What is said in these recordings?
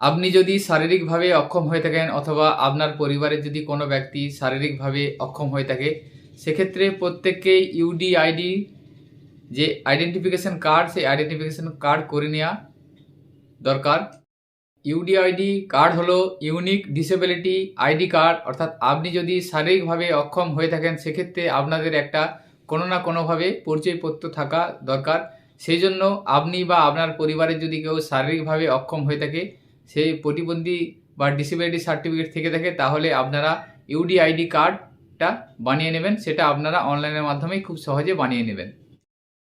আপনি যদি শারীরিকভাবে অক্ষম হয়ে থাকেন অথবা আপনার পরিবারের যদি কোনো ব্যক্তি শারীরিকভাবে অক্ষম হয়ে থাকে, সেক্ষেত্রে প্রত্যেককেই ইউডিআইডি যে আইডেন্টিফিকেশন কার্ড সেই আইডেন্টিফিকেশন কার্ড করে নেওয়া দরকার। ইউডিআইডি কার্ড হলো ইউনিক ডিসেবিলিটি আইডি কার্ড অর্থাৎ আপনি যদি শারীরিকভাবে অক্ষম হয়ে থাকেন, সেক্ষেত্রে আপনাদের একটা কোনো না কোনোভাবে পরিচয়পত্র থাকা দরকার। সেই জন্য আপনি বা আপনার পরিবারের যদি কেউ শারীরিকভাবে অক্ষম হয়ে থাকে সেই প্রতিবন্ধী বা ডিসেবিলিটি সার্টিফিকেট থেকে থাকে তাহলে আপনারা ইউডিআইডি কার্ডটা বানিয়ে নেবেন। সেটা আপনারা অনলাইনের মাধ্যমেই খুব সহজে বানিয়ে নেবেন।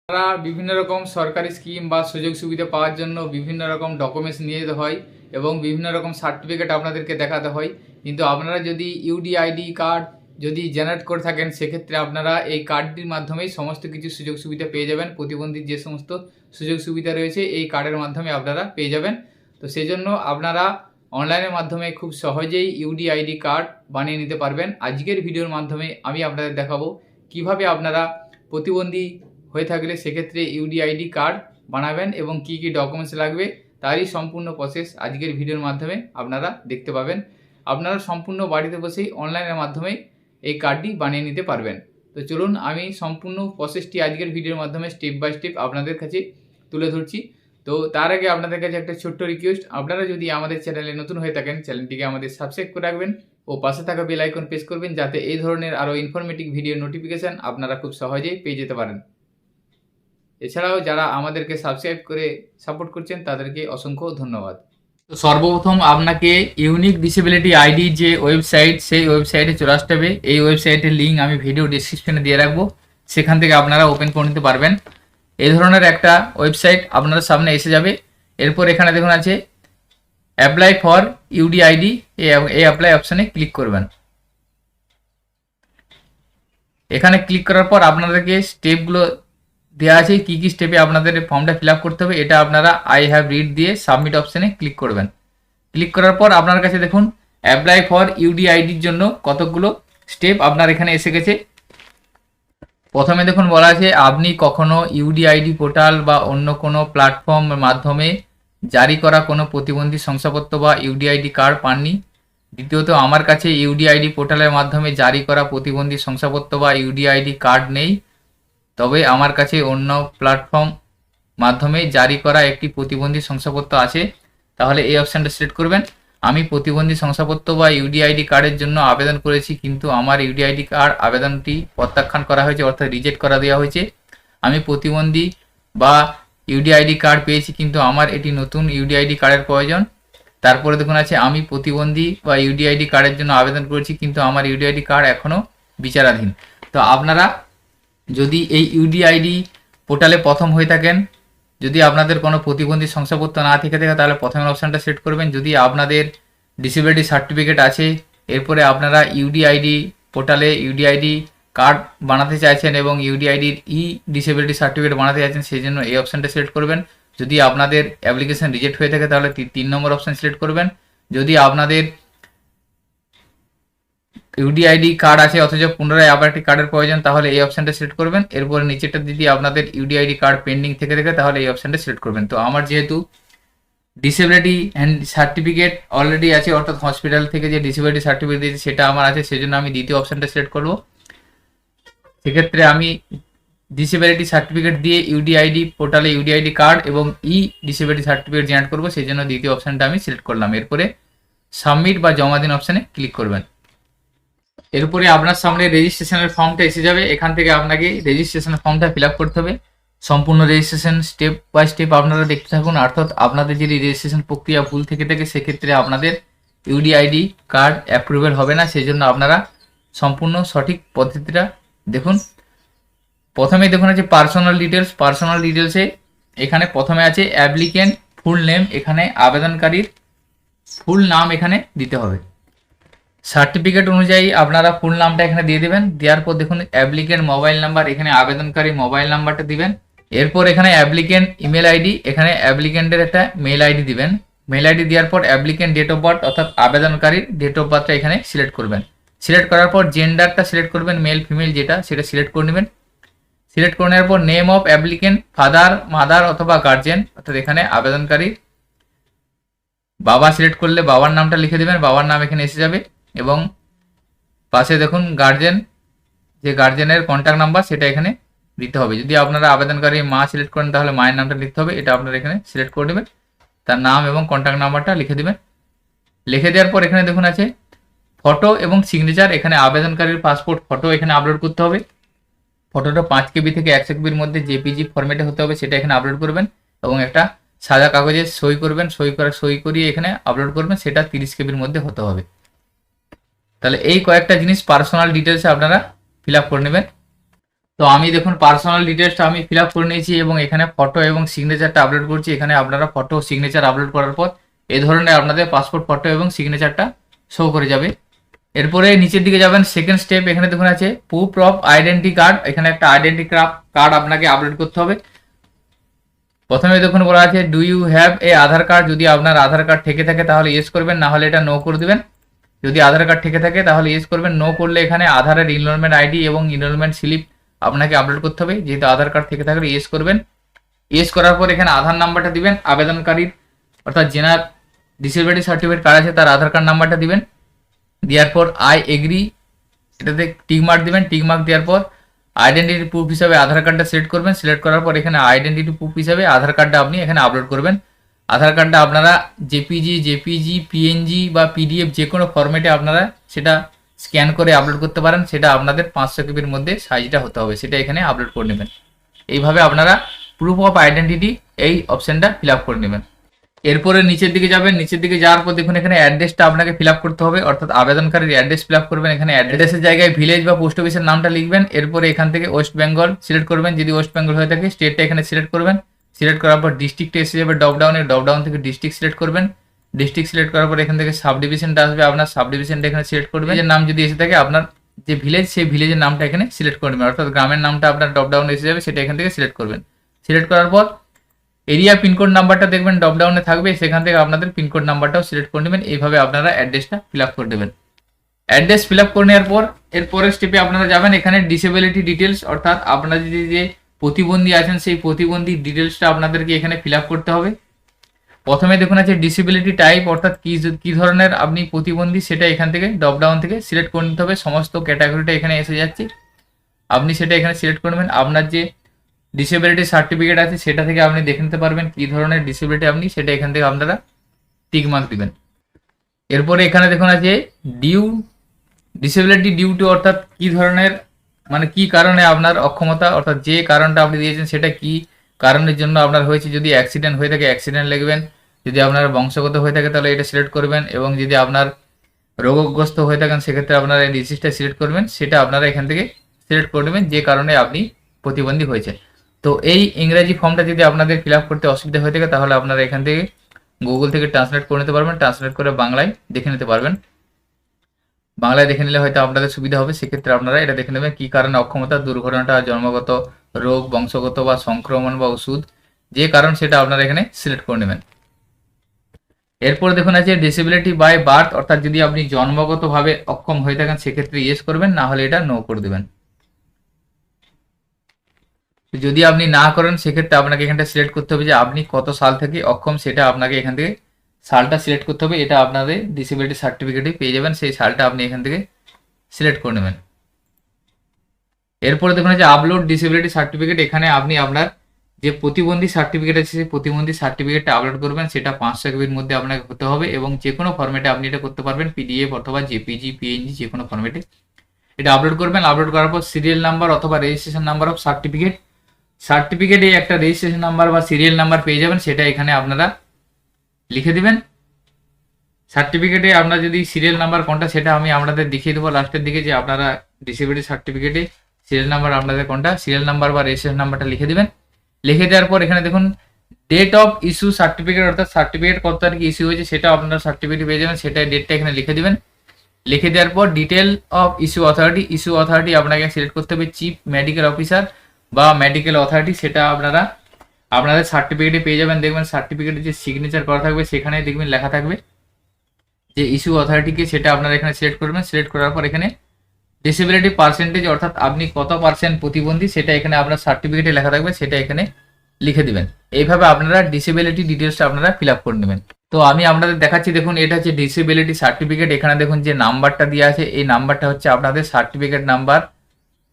আপনারা বিভিন্ন রকম সরকারি স্কিম বা সুযোগ সুবিধা পাওয়ার জন্য বিভিন্ন রকম ডকুমেন্টস নিয়ে যেতে হয় এবং বিভিন্ন রকম সার্টিফিকেট আপনাদেরকে দেখাতে হয়। কিন্তু আপনারা যদি ইউডিআইডি কার্ড যদি জেনারেট করে থাকেন, সেক্ষেত্রে আপনারা এই কার্ডটির মাধ্যমেই সমস্ত কিছু সুযোগ সুবিধা পেয়ে যাবেন। প্রতিবন্ধীর যে সমস্ত সুযোগ সুবিধা রয়েছে, এই কার্ডের মাধ্যমে আপনারা পেয়ে যাবেন। তো সেই জন্য আপনারা অনলাইনের মাধ্যমে খুব সহজেই ইউডিআইডি কার্ড বানিয়ে নিতে পারবেন। আজকের ভিডিওর মাধ্যমে আমি আপনাদের দেখাবো কীভাবে আপনারা প্রতিবন্ধী হয়ে থাকলে সেক্ষেত্রে ইউডিআইডি কার্ড বানাবেন এবং কি কি ডকুমেন্টস লাগবে তারই সম্পূর্ণ প্রসেস আজকের ভিডিওর মাধ্যমে আপনারা দেখতে পাবেন। আপনারা সম্পূর্ণ বাড়িতে বসেই অনলাইনের মাধ্যমে এই কার্ডটি বানিয়ে নিতে পারবেন। তো চলুন আমি সম্পূর্ণ প্রসেসটি আজকের ভিডিওর মাধ্যমে স্টেপ বাই স্টেপ আপনাদের কাছে তুলে ধরছি। তো তার আগে আপনাদের কাছে একটা ছোট্ট রিকোয়েস্ট আপনারা যদি আমাদের চ্যানেলে নতুন হয়ে থাকেন চ্যানেলটিকে আমাদের সাবস্ক্রাইব করে রাখবেন ও পাশে থাকা বেল আইকন প্রেস করবেন যাতে এই ধরনের আরও ইনফরমেটিভ ভিডিও নোটিফিকেশান আপনারা খুব সহজেই পেয়ে যেতে পারেন। এছাড়াও যারা আমাদেরকে সাবস্ক্রাইব করে সাপোর্ট করছেন, তাদেরকে অসংখ্য ধন্যবাদ। তো সর্বপ্রথম আপনাকে ইউনিক ডিসেবিলিটি আইডি যে ওয়েবসাইট সেই ওয়েবসাইটে চলে আসতে হবে। এই ওয়েবসাইটের লিঙ্ক আমি ভিডিও ডিসক্রিপশনে দিয়ে রাখব। সেখান থেকে আপনারা ওপেন করে নিতে পারবেন। এই ধরনের একটা ওয়েবসাইট আপনাদের সামনে এসে যাবে। এরপর এখানে দেখুন আছে অ্যাপ্লাই ফর ইউডিআইডি এই অ্যাপ্লাই অপশানে ক্লিক করবেন। এখানে ক্লিক করার পর আপনাদেরকে স্টেপগুলো দেওয়া আছে, কি কি স্টেপে আপনাদের ফর্মটা ফিল করতে হবে, এটা আপনারা আই হ্যাভ রিড দিয়ে সাবমিট অপশানে ক্লিক করবেন। ক্লিক করার পর আপনার কাছে দেখুন অ্যাপ্লাই ফর ইউডিআইডির জন্য কতগুলো স্টেপ আপনার এখানে এসে গেছে। প্রথমে দেখুন বলা আছে, আপনি কখনো ইউডিআইডি পোর্টাল বা অন্য কোনো প্ল্যাটফর্মের মাধ্যমে জারি করা কোনো প্রতিবন্ধী শংসাপত্র বা ইউডিআইডি কার্ড পাননি? দ্বিতীয়ত, আমার কাছে ইউডিআইডি পোর্টালের মাধ্যমে জারি করা প্রতিবন্ধী শংসাপত্র বা ইউডিআইডি কার্ড নেই। তবে আমার কাছে অন্য প্ল্যাটফর্ম মাধ্যমে জারি করা একটি প্রতিবন্ধী শংসাপত্র আছে। তাহলে এই অপশানটা সিলেক্ট করবেন। আমি প্রতিবন্ধী শংসাপত্র বা ইউডিআইডি কার্ডের জন্য আবেদন করেছি, কিন্তু আমার ইউডিআইডি কার্ড আবেদনটি প্রত্যাখ্যান করা হয়েছে, অর্থাৎ রিজেক্ট করা দেওয়া হয়েছে। আমি প্রতিবন্ধী বা ইউডিআইডি কার্ড পেয়েছি, কিন্তু আমার এটি নতুন ইউডিআইডি কার্ডের প্রয়োজন। তারপরে দেখুন আছে, আমি প্রতিবন্ধী বা ইউডিআইডি কার্ডের জন্য আবেদন করেছি, কিন্তু আমার ইউডিআইডি কার্ড এখনও বিচারাধীন। তো আপনারা যদি এই ইউডিআইডি পোর্টালে প্রথম হয়ে থাকেন যদি আপনাদের কোনো প্রতিবন্ধী শংসাপত্র না থেকে থাকে, তাহলে প্রথমের অপশানটা সেট করবেন। যদি আপনাদের ডিসেবিলিটি সার্টিফিকেট আছে, এরপরে আপনারা ইউডিআইডি পোর্টালে ইউডিআইডি কার্ড বানাতে চাইছেন এবং ইউডিআইডির ই ডিসেবিলিটি সার্টিফিকেট বানাতে চাইছেন, সেই জন্য এই অপশানটা সিলেক্ট করবেন। যদি আপনাদের অ্যাপ্লিকেশন রিজেক্ট হয়ে থাকে, তাহলে তিন নম্বর অপশান সিলেক্ট করবেন। যদি আপনাদের ইউডিআইডি কার্ড আছে, অথচ পুনরায় আবার একটি কার্ডের প্রয়োজন, তাহলে এই অপশানটা সিলেক্ট করবেন। এরপরে নিচেটা যদি আপনাদের ইউডিআইডি কার্ড পেন্ডিং থেকে থাকে, তাহলে এই অপশানটা সিলেক্ট করবেন। তো আমার যেহেতু ডিসেবিলিটি অ্যান্ড সার্টিফিকেট অলরেডি আছে, অর্থাৎ হসপিটাল থেকে যে ডিসেবিলিটি সার্টিফিকেট দিয়েছে, সেটা আমার আছে, সেজন্য আমি দ্বিতীয় অপশানটা সিলেক্ট করব। সেক্ষেত্রে আমি ডিসেবিলিটি সার্টিফিকেট দিয়ে ইউডিআইডি পোর্টালে ইউডিআইডি কার্ড এবং ই ডিসেবিলিটি সার্টিফিকেট জেনারেট করব সেই জন্য দ্বিতীয় অপশানটা আমি সিলেক্ট করলাম। এরপরে সাবমিট বা জমা দিন অপশানে ক্লিক করবেন। এরপরে আপনার সামনে রেজিস্ট্রেশনের ফর্মটা এসে যাবে। এখান থেকে আপনাকে রেজিস্ট্রেশনের ফর্মটা ফিল করতে হবে। সম্পূর্ণ রেজিস্ট্রেশন স্টেপ বাই স্টেপ আপনারা দেখতে থাকুন। অর্থাৎ আপনাদের যদি রেজিস্ট্রেশন প্রক্রিয়া ভুল থেকে থাকে, সেক্ষেত্রে আপনাদের ইউডিআইডি কার্ড অ্যাপ্রুভেল হবে না। সেই জন্য আপনারা সম্পূর্ণ সঠিক পদ্ধতিটা দেখুন। প্রথমে দেখুন আছে পার্সোনাল ডিটেলস পার্সোনাল ডিটেলসে এখানে প্রথমে আছে অ্যাপ্লিকেন্ট ফুল নেম এখানে আবেদনকারীর ফুল নাম এখানে দিতে হবে। সার্টিফিকেট অনুযায়ী আপনারা ফুল নামটা এখানে দিয়ে দেবেন। দেওয়ার পর দেখুন অ্যাপ্লিকেন্ট মোবাইল নাম্বার এখানে আবেদনকারী মোবাইল নাম্বারটা দিবেন। এরপর এখানে অ্যাপ্লিকেন্ট ইমেল আইডি এখানে অ্যাপ্লিকেন্টের একটা মেল আইডি দিবেন। মেল আইডি দেওয়ার পর অ্যাপ্লিকেন্ট ডেট অফ বার্থ অর্থাৎ আবেদনকারীর ডেট অফ বার্থটা এখানে সিলেক্ট করবেন। সিলেক্ট করার পর জেন্ডারটা সিলেক্ট করবেন মেল ফিমেল যেটা, সেটা সিলেক্ট করে নেবেন। সিলেক্ট করে নেওয়ার পর name of applicant father mother অথবা গার্জেন অর্থাৎ এখানে আবেদনকারী বাবা সিলেক্ট করলে বাবার নামটা লিখে দেবেন, বাবার নাম এখানে এসে যাবে। এবং পাশে দেখুন গার্জেন যে গার্জেনের কন্ট্যাক্ট নাম্বার সেটা এখানে দিতে হবে। যদি আপনারা আবেদনকারী মা সিলেক্ট করেন, তাহলে মায়ের নামটা লিখতে হবে। এটা আপনারা এখানে সিলেক্ট করে দেবেন। তার নাম এবং কন্ট্যাক্ট নাম্বারটা লিখে দেবেন। লিখে দেওয়ার পর এখানে দেখুন আছে ফটো এবং সিগনেচার এখানে আবেদনকারীর পাসপোর্ট ফটো এখানে আপলোড করতে হবে। ফটোটা পাঁচ কেবি থেকে একশো কেবির মধ্যে জেপিজি ফরম্যাটে হতে হবে, সেটা এখানে আপলোড করবেন এবং একটা সাদা কাগজে সই করবেন। সই করে সই করিয়ে এখানে আপলোড করবেন, সেটা তিরিশ কেবির মধ্যে হতে হবে। তাহলে এই কয়েকটা জিনিস পার্সোনাল ডিটেলসে আপনারা ফিল করে নেবেন। তো আমি দেখুন পার্সোনাল ডিটেলসটা আমি ফিল করে নিয়েছি এবং এখানে ফটো এবং সিগনেচারটা আপলোড করছি। এখানে আপনারা ফটো সিগনেচার আপলোড করার পর এই ধরনের আপনাদের পাসপোর্ট ফটো এবং সিগনেচারটা শো করে যাবে। এরপরে নিচের দিকে যাবেন সেকেন্ড স্টেপ এখানে দেখুন আছে প্রুফ অফ আইডেন্টি কার্ড এখানে একটা আইডেন্টি কার্ড আপনাকে আপলোড করতে হবে। প্রথমে দেখুন বলা আছে do you have a Aadhaar card যদি আপনার আধার কার্ড থেকে থাকে তাহলে ইয়েস করবেন, না হলে এটা নো করে দিবেন। যদি আধার কার্ড থেকে থাকে, তাহলে ইয়েস করবেন। নো করলে এখানে আধারের ইনরোলমেন্ট আইডি এবং ইনরোলমেন্ট স্লিপ আপনাকে আপলোড করতে হবে। যেহেতু আধার কার্ড থেকে থাকলে ইয়েস করবেন। ইয়েস করার পর এখানে আধার নাম্বারটা দিবেন, আবেদনকারীর অর্থাৎ জেনার ডিসেবিলিটি সার্টিফিকেট কার্ড আছে, তার আধার কার্ড নাম্বারটা দিবেন। দেওয়ার পর আই এগ্রি এটাতে টিক মার্ক দিবেন। টিক মার্ক দেওয়ার পর আইডেন্টিটি প্রুফ হিসাবে আধার কার্ডটা সিলেক্ট করবেন। সিলেক্ট করার পর এখানে আইডেন্টিটি প্রুফ হিসাবে আধার কার্ডটা আপনি এখানে আপলোড করবেন। আধার কার্ডটা আপনারা জেপিজি জেপিজি, পিএনজি বা পিডিএফ যে কোনো ফরম্যাটে আপনারা সেটা স্ক্যান করে আপলোড করতে পারেন। সেটা আপনাদের পাঁচশো কেবির মধ্যে সাইজটা হতে হবে। সেটা এখানে আপলোড করে নেবেন। এইভাবে আপনারা প্রুফ অফ আইডেন্টিটি এই অপশনটা ফিল করে নেবেন। এরপরে নিচের দিকে যাবেন। নিচের দিকে যাওয়ার পর দেখুন এখানে অ্যাড্রেসটা আপনাকে ফিল করতে হবে। অর্থাৎ আবেদনকারীর অ্যাড্রেস ফিল করবেন। এখানে অ্যাড্রেসের জায়গায় ভিলেজ বা পোস্ট অফিসের নামটা লিখবেন। এরপরে এখান থেকে ওয়েস্ট বেঙ্গল সিলেক্ট করবেন। যদি ওয়েস্ট বেঙ্গল হয়ে থাকে স্টেটটা এখানে সিলেক্ট করবেন। সিলেক্ট করার পর ডিস্ট্রিক্টে এসে যাবে ডপডাউনে ডপডাউন থেকে ডিস্ট্রিক্ট সিলেক্ট করবেন। ডিস্ট্রিক্ট সিলেক্ট করার পর এখান থেকে সাব ডিভিশনটা আসবে। আপনার সাব ডিভিশনটা এখানে সিলেক্ট করবেন। যে নাম যদি এসে থাকে, আপনার যে ভিলেজ সেই ভিলেজের নামটা এখানে সিলেক্ট করে নেবেন। অর্থাৎ গ্রামের নামটা আপনার ডপ ডাউনে এসে যাবে, সেটা এখান থেকে সিলেক্ট করবেন। সিলেক্ট করার পর এরিয়া পিনকোড নাম্বারটা দেখবেন ডপডাউনে থাকবে। সেখান থেকে আপনাদের পিনকোড নাম্বারটাও সিলেক্ট করে নেবেন। এইভাবে আপনারা অ্যাড্রেসটা ফিল আপ করে দেবেন। অ্যাড্রেস ফিল আপ করে নেওয়ার পর, এর পরের স্টেপে আপনারা যাবেন। এখানে ডিসেবিলিটি ডিটেলস অর্থাৎ আপনারা যদি যে প্রতিবন্ধী আছেন, সেই প্রতিবন্ধী ডিটেলসটা আপনাদেরকে এখানে ফিল করতে হবে। প্রথমে দেখুন আছে ডিসেবিলিটি টাইপ অর্থাৎ কি কি ধরনের আপনি প্রতিবন্ধী, সেটা এখান থেকে ডপডাউন থেকে সিলেক্ট করে নিতে হবে। সমস্ত ক্যাটাগরিটা এখানে এসে যাচ্ছে। আপনি সেটা এখানে সিলেক্ট করবেন আপনার যে ডিসেবিলিটি সার্টিফিকেট আছে, সেটা থেকে আপনি দেখে নিতে পারবেন কী ধরনের ডিসেবিলিটি আপনি, সেটা এখান থেকে আপনারা টিক মার্ক দিবেন। এরপরে এখানে দেখুন আছে ডিউ ডিসেবিলিটি ডিউ টু অর্থাৎ কী ধরনের মানে কি কারণে আপনার অক্ষমতা, অর্থাৎ যে কারণটা আপনি দিয়েছেন সেটা কি কারণের জন্য আপনার হয়েছে? যদি অ্যাক্সিডেন্ট হয়ে থাকে অ্যাক্সিডেন্ট লিখবেন। যদি আপনার বংশগত হয়ে থাকে, তাহলে এটা সিলেক্ট করবেন এবং যদি আপনার রোগগ্রস্ত হয়ে থাকেন, সেক্ষেত্রে আপনারা এই ডিসিজটা সিলেক্ট করবেন। সেটা আপনারা এখান থেকে সিলেক্ট করে নেবেন, যে কারণে আপনি প্রতিবন্ধী হয়েছে তো এই ইংরেজি ফর্মটা যদি আপনাদের ফিল করতে অসুবিধা হয়ে থাকে, তাহলে আপনারা এখান থেকে গুগল থেকে ট্রান্সলেট করে নিতে পারবেন। ট্রান্সলেট করে বাংলায় দেখে নিতে পারবেন। বাংলায় দেখে নিলে হয়তো আপনাদের সুবিধা হবে, সেক্ষেত্রে আপনারা এটা দেখে নেবেন কী কারণে অক্ষমতা দুর্ঘটনাটা জন্মগত রোগ, বংশগত বা সংক্রমণ বা ওষুধ, যে কারণ সেটা আপনারা এখানে সিলেক্ট করে নেবেন। এরপর দেখুন আছে ডিসেবিলিটি বাই বার্থ অর্থাৎ যদি আপনি জন্মগতভাবে অক্ষম হয়ে থাকেন, সেক্ষেত্রে ইয়েস করবেন, না হলে এটা নো করে দেবেন। যদি আপনি না করেন, সেক্ষেত্রে আপনাকে এখানটা সিলেক্ট করতে হবে যে আপনি কত সাল থেকে অক্ষম, সেটা আপনাকে এখান থেকে সালটা সিলেক্ট করতে হবে, এটা আপনাদের ডিসেবিলিটি সার্টিফিকেটে পেয়ে যাবেন, সেই সালটা আপনি এখান থেকে সিলেক্ট করে নেবেন। এরপরে দেখুন যে আপলোড ডিসেবিলিটি সার্টিফিকেট এখানে আপনি আপনার যে প্রতিবন্ধী সার্টিফিকেট আছে, সেই প্রতিবন্ধী সার্টিফিকেটটা আপলোড করবেন, সেটা পাঁচশো কেবির মধ্যে আপনাকে হতে হবে এবং যে কোনো ফর্মেটে আপনি এটা করতে পারবেন পিডিএফ অথবা জেপিজি পিএনজি যে কোনো ফর্মেটে এটা আপলোড করবেন আপলোড করার পর সিরিয়াল নাম্বার অথবা রেজিস্ট্রেশন নাম্বার অফ সার্টিফিকেট সার্টিফিকেটে একটা রেজিস্ট্রেশন নাম্বার বা সিরিয়াল নাম্বার পেয়ে যাবেন, সেটা এখানে আপনারা লিখে দিবেন। সার্টিফিকেটে আপনার যদি সিরিয়াল নাম্বার কোনটা, সেটা আমি আপনাদের দেখিয়ে দেবো লাস্টের দিকে যে আপনারা ডিসেবিলিটি সার্টিফিকেটে সিরিয়াল নাম্বার আপনাদের কোনটা সিরিয়াল নাম্বার বা রেজিস্ট্রেশন নাম্বারটা লিখে দিবেন। লিখে দেওয়ার পর এখানে দেখুন ডেট অফ ইস্যু সার্টিফিকেট অর্থাৎ সার্টিফিকেট কত তারিখে ইস্যু হয়েছে সেটা আপনারা সার্টিফিকেট পেয়ে যাবেন সেটা ডেটটা এখানে লিখে দিবেন। লিখে দেওয়ার পর detail of issue authority issue authority আপনাকে সিলেক্ট করতে হবে চিফ মেডিকেল অফিসার বা মেডিকেল অথরিটি সেটা আপনারা আপনাদের সার্টিফিকেটে পেয়ে যাবেন, দেখবেন সার্টিফিকেটে যে সিগনেচার করা থাকবে সেখানে দেখবেন লেখা থাকবে যে ইস্যু অথরিটিকে সেটা আপনারা এখানে সিলেক্ট করবেন। সিলেক্ট করার পর এখানে ডিসেবিলিটি পার্সেন্টেজ অর্থাৎ আপনি কত পার্সেন্ট প্রতিবন্ধী, সেটা এখানে আপনার সার্টিফিকেটে লেখা থাকবে, সেটা এখানে লিখে দিবেন। এইভাবে আপনারা ডিসেবিলিটি ডিটেলসটা আপনারা ফিল আপ করে নেবেন। তো আমি আপনাদের দেখাচ্ছি, দেখুন, এটা হচ্ছে ডিসেবিলিটি সার্টিফিকেট এখানে দেখুন যে নাম্বারটা দেওয়া আছে, এই নাম্বারটা হচ্ছে আপনাদের সার্টিফিকেট নাম্বার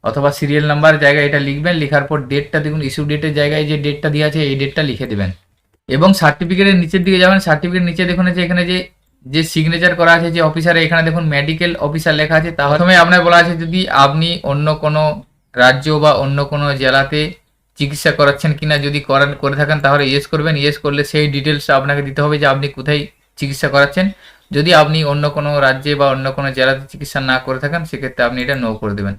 অথবা সিরিয়াল নাম্বার জায়গায় এটা লিখবেন, লেখার পর ডেটটা দেখুন ইস্যু ডেটের জায়গায় যে ডেটটা দেওয়া আছে, এই ডেটটা লিখে দেবেন। এবং সার্টিফিকেটের নিচের দিকে যাবেন সার্টিফিকেট নিচে দেখুন যে এখানে যে যে সিগনেচার করা আছে, যে অফিসারে এখানে দেখুন মেডিকেল অফিসার লেখা আছে, তাহলে প্রথমে আপনার বলা আছে যদি আপনি অন্য কোনো রাজ্য বা অন্য কোনো জেলাতে চিকিৎসা করাচ্ছেন কিনা, যদি করেন, করে থাকেন, তাহলে ইয়েস করবেন। ইয়েস করলে সেই ডিটেলসটা আপনাকে দিতে হবে যে আপনি কোথায় চিকিৎসা করাচ্ছেন। যদি আপনি অন্য কোনো রাজ্যে বা অন্য কোনো জেলাতে চিকিৎসা না করে থাকেন, সেক্ষেত্রে আপনি এটা নো করে দেবেন।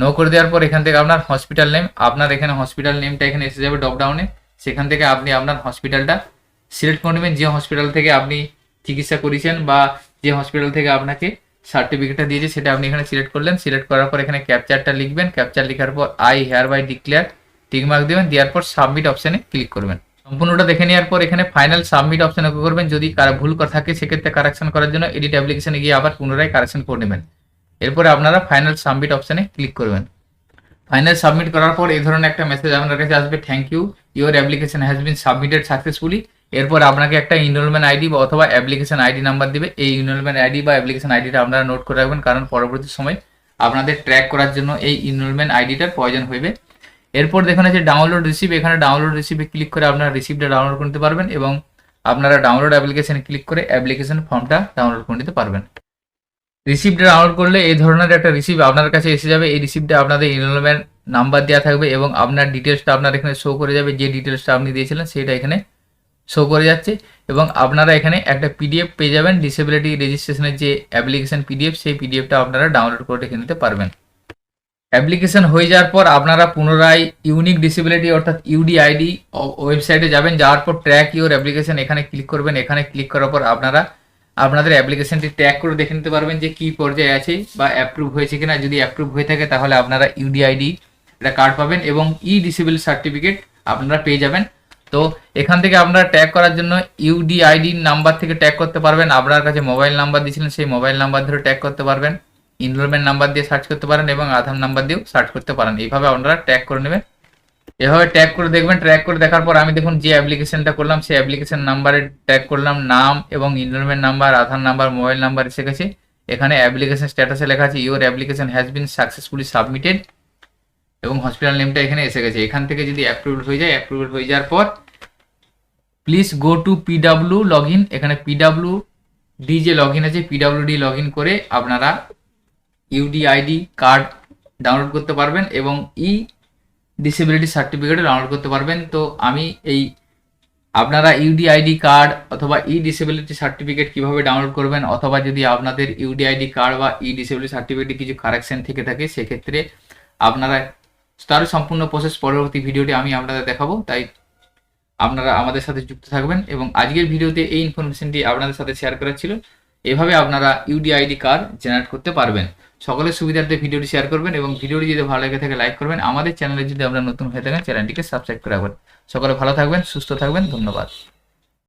নো করে দেওয়ার পর এখান থেকে আপনার হসপিটাল নেম আপনার এখানে হসপিটাল নেমটা এখানে এসে যাবে ড্রপডাউনে সেখান থেকে আপনি আপনার হসপিটালটা সিলেক্ট করে নেবেন। যে হসপিটাল থেকে আপনি চিকিৎসা করেছেন বা যে হসপিটাল থেকে আপনাকে সার্টিফিকেটটা দিয়েছে, সেটা আপনি এখানে সিলেক্ট করলেন। সিলেক্ট করার পর এখানে ক্যাপচারটা লিখবেন। ক্যাপচার লেখার পর I hereby declare tick mark দেবেন। দেওয়ার পর সাবমিট অপশানে ক্লিক করবেন। সম্পূর্ণটা দেখে নেওয়ার পর এখানে ফাইনাল সাবমিট অপশানে করবেন। যদি ভুল করা থাকে, সেক্ষেত্রে কারেকশন করার জন্য এডিট অ্যাপ্লিকেশনে গিয়ে আবার পুনরায় কারেকশন করে নেবেন। এরপরে আপনারা ফাইনাল সাবমিট অপশানে ক্লিক করবেন। ফাইনাল সাবমিট করার পর এই ধরনের একটা মেসেজ আপনার কাছে আসবে thank you your application has been submitted successfully এরপর আপনাকে একটা ইনরোলমেন্ট আইডি বা অথবা অ্যাপ্লিকেশন আইডি নাম্বার দিবে। এই ইনরোলমেন্ট আইডি বা অ্যাপ্লিকেশন আইডিটা আপনারা নোট করে রাখবেন, কারণ পরবর্তী সময় আপনাদের ট্র্যাক করার জন্য এই ইনরোলমেন্ট আইডিটার প্রয়োজন হইবে। এরপর দেখুন আছে ডাউনলোড রিসিভ এখানে ডাউনলোড রিসিভে ক্লিক করে আপনারা রিসিভটা ডাউনলোড করতে পারবেন এবং আপনারা ডাউনলোড অ্যাপ্লিকেশনে ক্লিক করে অ্যাপ্লিকেশন ফর্মটা ডাউনলোড করে নিতে পারবেন। রিসিপ্টটা ডাউনলোড করলে এই ধরনের একটা রিসিভ আপনার কাছে এসে যাবে। এই রিসিপ্টে আপনাদের ইনরোলমেন্ট নাম্বার দেওয়া থাকবে এবং আপনার ডিটেলসটা আপনার এখানে শো করে যাবে। যে ডিটেলসটা আপনি দিয়েছিলেন সেটা এখানে শো করে যাচ্ছে এবং আপনারা এখানে একটা পিডিএফ পেয়ে যাবেন। ডিসেবিলিটি রেজিস্ট্রেশনের যে অ্যাপ্লিকেশন পিডিএফ সেই পিডিএফটা আপনারা ডাউনলোড করে রেখে নিতে পারবেন। অ্যাপ্লিকেশন হয়ে যাওয়ার পর আপনারা পুনরায় ইউনিক ডিসেবিলিটি অর্থাৎ ইউডি আইডি ওয়েবসাইটে যাবেন। যাওয়ার পর ট্র্যাক ইউর অ্যাপ্লিকেশন এখানে ক্লিক করবেন। এখানে ক্লিক করার পর আপনারা আপনাদের অ্যাপ্লিকেশনটি ট্র্যাক করে দেখে নিতে পারবেন যে কী পর্যায়ে আছে বা অ্যাপ্রুভ হয়েছে কিনা। যদি অ্যাপ্রুভ হয়ে থাকে, তাহলে আপনারা ইউডি আইডি এটা কার্ড পাবেন এবং ই ডিসেবল সার্টিফিকেট আপনারা পেয়ে যাবেন। তো এখান থেকে আপনারা ট্যাগ করার জন্য ইউডি আইডি নাম্বার থেকে ট্যাগ করতে পারবেন। আপনার কাছে মোবাইল নাম্বার দিয়েছিলেন, সেই মোবাইল নাম্বার ধরে ট্যাগ করতে পারবেন। ইনরোলমেন্ট নাম্বার দিয়ে সার্চ করতে পারেন এবং আধার নাম্বার দিয়েও সার্চ করতে পারেন। এইভাবে আপনারা ট্যাগ করে নেবেন। এভাবে ট্যাগ করে দেখবেন ট্র্যাক করে দেখার পর আমি দেখুন যে অ্যাপ্লিকেশনটা করলাম, সেই অ্যাপ্লিকেশন নাম্বারে ট্যাগ করলাম, নাম এবং enrolment number Aadhaar number mobile number এসে গেছে। এখানে অ্যাপ্লিকেশন স্ট্যাটাসে লেখা আছে your application has been successfully submitted এবং হসপিটাল নেমটা এখানে এসে গেছে। এখান থেকে যদি অ্যাপ্রুভড হয়ে যায় অ্যাপ্রুভড হয়ে যাওয়ার পর please go to PW log in এখানে পিডাব্লিউ ডি যে লগ ইন আছে পিডাব্লিউ ডি লগ ইন করে আপনারা ইউডি আইডি কার্ড ডাউনলোড করতে পারবেন এবং ই ডিসেবিলিটি সার্টিফিকেট ডাউনলোড করতে পারবেন। তো আমি এই আপনারা ইউডি আইডি কার্ড অথবা ই ডিসেবিলিটি সার্টিফিকেট কীভাবে ডাউনলোড করবেন অথবা যদি আপনাদের ইউডি আইডি কার্ড বা ই ডিসেবিলিটি সার্টিফিকেটে কিছু কারেকশন থেকে থাকে, সেক্ষেত্রে আপনারা তার সম্পূর্ণ প্রসেস পরবর্তী ভিডিওটি আমি আপনাদের দেখাবো। তাই আপনারা আমাদের সাথে যুক্ত থাকবেন এবং আজকের ভিডিওতে এই ইনফরমেশনটি আপনাদের সাথে শেয়ার করা ছিল। এভাবে আপনারা ইউডি আইডি কার্ড জেনারেট করতে পারবেন। সকলের সুবিধার্থে ভিডিওটি শেয়ার করবেন এবং ভিডিওটি যদি ভালো লেগে থাকে লাইক করবেন। আমাদের চ্যানেলে যদি আমরা নতুন হয়ে থাকেন চ্যানেলটিকে সাবস্ক্রাইব করে রাখবেন। সকলে ভালো থাকবেন, সুস্থ থাকবেন, ধন্যবাদ।